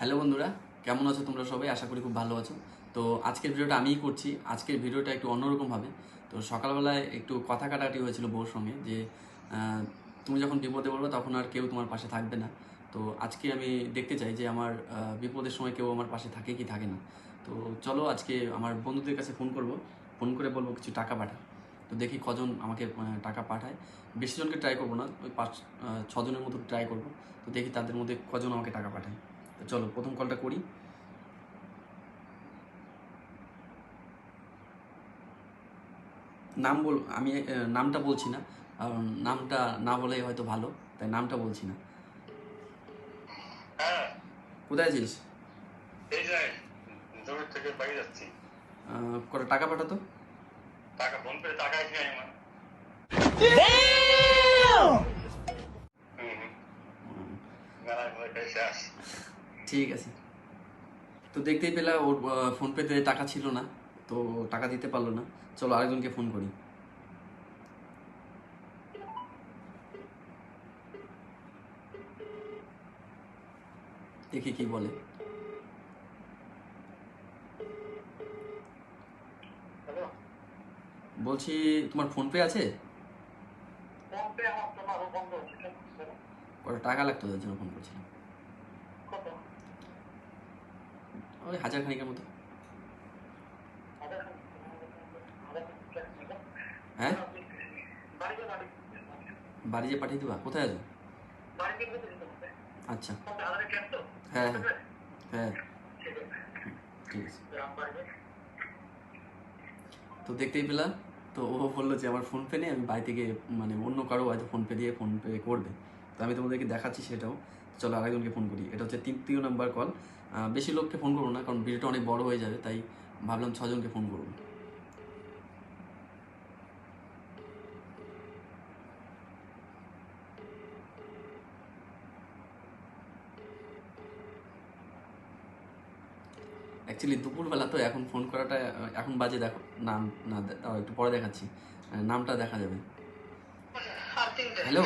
Hello বন্ধুরা, কেমন আছো তোমরা সবাই? আশা করি খুব ভালো আছো। তো আজকের ভিডিওটা আমিই করছি। আজকের ভিডিওটা একটু অন্যরকম হবে তো সকালবেলায় একটু কথা কাটাকাটি হয়েছিল বউর সঙ্গে যে তুমি যখন বিপদে পড়বে তখন আর কেউ তোমার পাশে থাকবে না। তো আজকে আমি দেখতে চাই যে আমার বিপদের সময় কেউ আমার পাশে থাকে কি থাকে না। তো চলো আজকে আমার বন্ধুদের কাছে ফোন করব। ফোন করে বলব কিছু টাকা পাঠা তো দেখি কজন আমাকে টাকা পাঠায়। বেশি জনকে ট্রাই করব না, ওই পাঁচ ছজনের মতো ট্রাই করব। তো দেখি তাদের মধ্যে কজন আমাকে টাকা পাঠায়। চলো প্রথম কলটা করি। নাম বল আমি নামটা বলছি না নামটা না বলেই হয়তো ভালো তাই নামটা বলছি না। হ্যাঁ। কোথায় আছিস? কটা টাকা পাঠাতো? টাকা ফোন করে টাকা আমার। ঠিক আছে। তো দেখতেই পেলা ওর ফোন পেতে টাকা ছিল না তো টাকা দিতে পারল না। চলো আরেকজনকে ফোন করি। দেখি কি বলে। বলছি তোমার ফোন পে আছে টাকা লাগতো তার জন্য ফোন করছিলাম কত ওই হাজার খানিকের মতো? হ্যাঁ? বাড়ি যে পাঠিয়ে দিবা, কোথায় আছে? আচ্ছা। তো হ্যাঁ। হ্যাঁ। ঠিক আছে। তো দেখতেই পেলাম, তো ও বলল যে আমার ফোন পে নেই, আমি বাড়ি থেকে মানে অন্য কারও হয়তো ফোন পে দিয়ে ফোন পে করবে। তো আমি তোমাদেরকে দেখাচ্ছি সেটাও। চলো আরেকজনকে ফোন করি। এটা হচ্ছে তৃতীয় নাম্বার কল বেশি লোককে ফোন করব না কারণ ভিডিওটা অনেক বড় হয়ে যাবে তাই ভাবলাম ছজনকে ফোন করব। অ্যাকচুয়ালি দুপুরবেলা তো এখন ফোন করাটা এখন বাজে দেখো নাম না একটু পরে দেখাচ্ছি। নামটা দেখা যাবে। হ্যালো।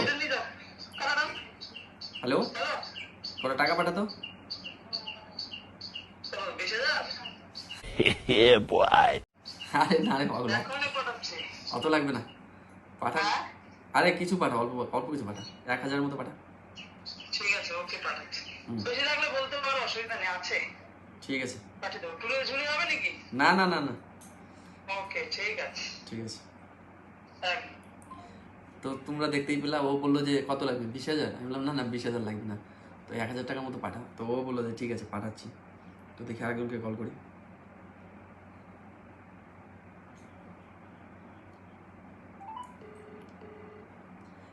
হ্যালো হ্যালো টাকা পাঠাতো. আরে না রে পাগল। অত লাগবে না। পাঠা। হ্যাঁ? আরে কিছু পাঠা অল্প অল্প কিছু পাঠা। এক হাজারের মতো পাঠা। ঠিক আছে ওকে পাঠাচ্ছি। হুম। বেশি লাগলে বলতে পারো অসুবিধা নেই আছে। ঠিক আছে। পাঠিয়ে দেবো। টুলে ঝুলি হবে নাকি? না না না না। ওকে ঠিক আছে। ঠিক আছে। তো তোমরা দেখতেই পেলা ও বলল যে কত লাগবে? বিশ হাজার? আমি বললাম না না বিশ হাজার লাগবে না। এক হাজার টাকার মতো পাঠা তো ও বলল যে, ঠিক আছে, পাঠাচ্ছি। তো দেখি আরেকজনকে কল করি।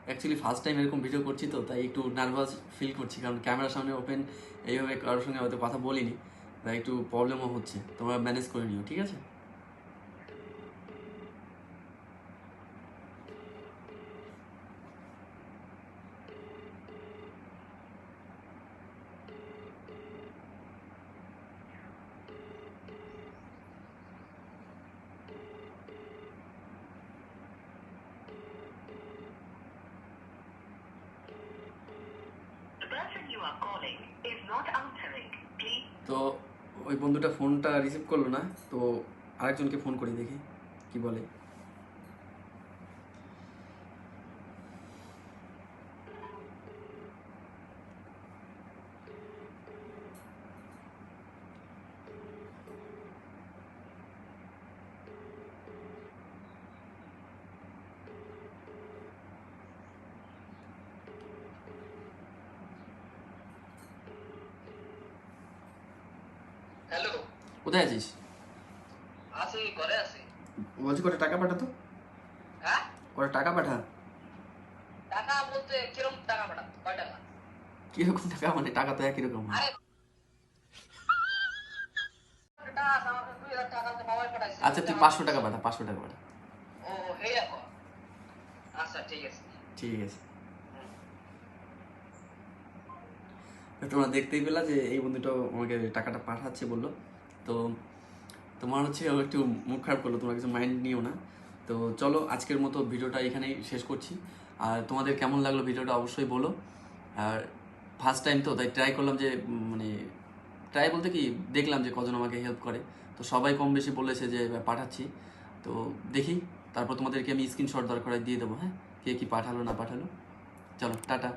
অ্যাকচুয়ালি ফার্স্ট টাইম এরকম ভিডিও করছি তো, তাই একটু নার্ভাস ফিল করছি, কারণ ক্যামেরার সামনে ওপেন এইভাবে কারোর সঙ্গে হয়তো কথা বলিনি, তাই একটু প্রবলেমও হচ্ছে। তোমরা ম্যানেজ করে নিও, ঠিক আছে? তো ওই বন্ধুটা ফোনটা রিসিভ করল না তো আরেকজনকে ফোন করি দেখি কি বলে। হ্যালো। কোথায় আছিস? আছি ঘরে আছি। বলছি কটা টাকা পাঠাতো হ্যাঁ? কটা টাকা পাঠা? টাকা বলতে কিরম টাকা পাঠান কয় টাকা? কীরকম টাকা মানে টাকা তো একই রকম। হয় আচ্ছা তুই পাঁচশো টাকা পাঠা পাঁচশো টাকা পাঠা। ও এই আচ্ছা ঠিক আছে। ঠিক আছে। তোমরা দেখতেই পেলা যে এই বন্ধুটা আমাকে টাকাটা পাঠাচ্ছে বলল। তো তোমার হচ্ছে একটু মুখ খারাপ করল, তোমরা কিছু মাইন্ড নিও না। তো চলো, আজকের মতো ভিডিওটা এখানেই শেষ করছি। আর তোমাদের কেমন লাগল ভিডিওটা অবশ্যই বলো। আর ফার্স্ট টাইম তো, তাই ট্রাই করলাম যে মানে ট্রাই বলতে কি, দেখলাম যে কজন আমাকে হেল্প করে। তো সবাই কম বেশি বলেছে যে পাঠাচ্ছি। তো দেখি, তারপর তোমাদেরকে আমি স্ক্রিনশট দরকার দিয়ে দেবো হ্যাঁ? কে কি পাঠালো, না পাঠালো। চলো, টাটা।